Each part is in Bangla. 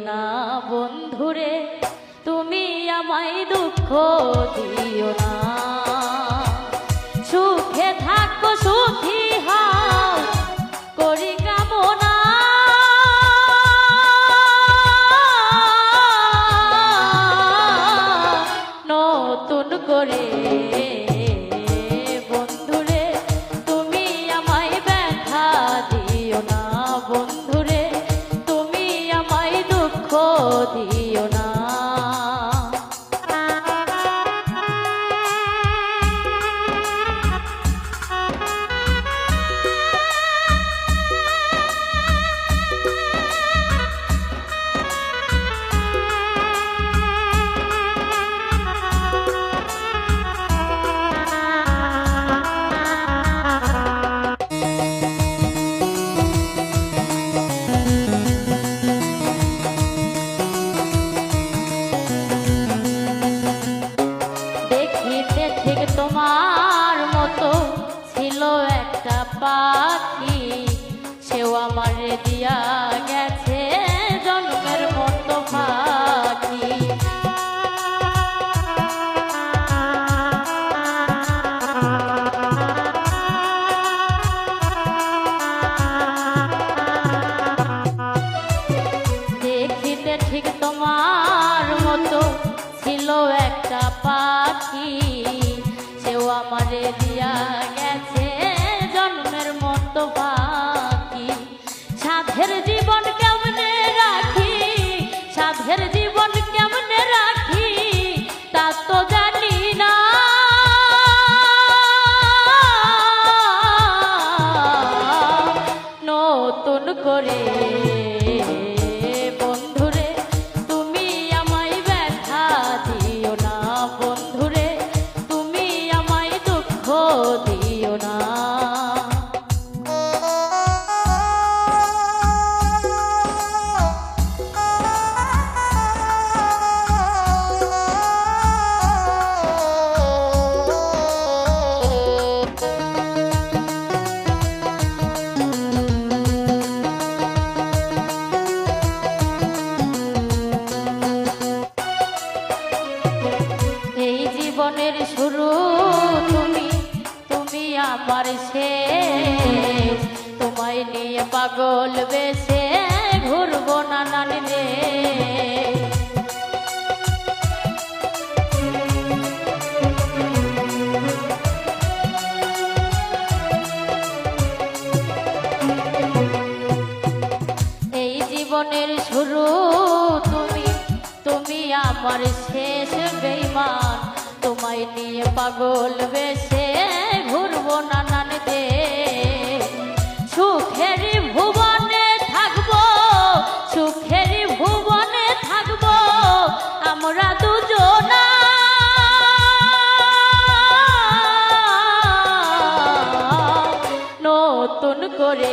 না বন্ধুরে, তুমি আমায় দুঃখ দিও না। সুখে থাকো, সুখী হও, করি কামনা। নতুন করে দিও না। পাখি সেও আমারে দিয়া গেছে জন্মের মতো পাখি। সাধের জীবন কেমনে রাখি? সাধের জীবন কেমনে রাখি? তা তো জানি না। নতুন করে দুঃখ তোমায় নিয়ে পাগল বেশে ঘুরবো নানান দেশ এই জীবনের শুরু তুমি তুমি আমার শেষ বেইমান। তোমায় নিয়ে পাগল বেশে নতুন করে।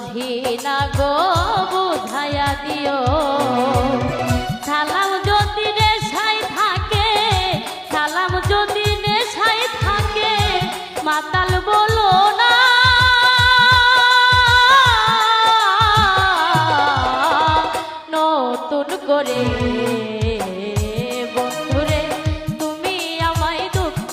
বুঝি গো, বুঝাইয়া দিও। সালাম যদি নেশাই থাকে, সালাম যদি নেশাই থাকে, মাতাল বলো না। নতুন করে বন্ধুরে, তুমি আমায় দুঃখ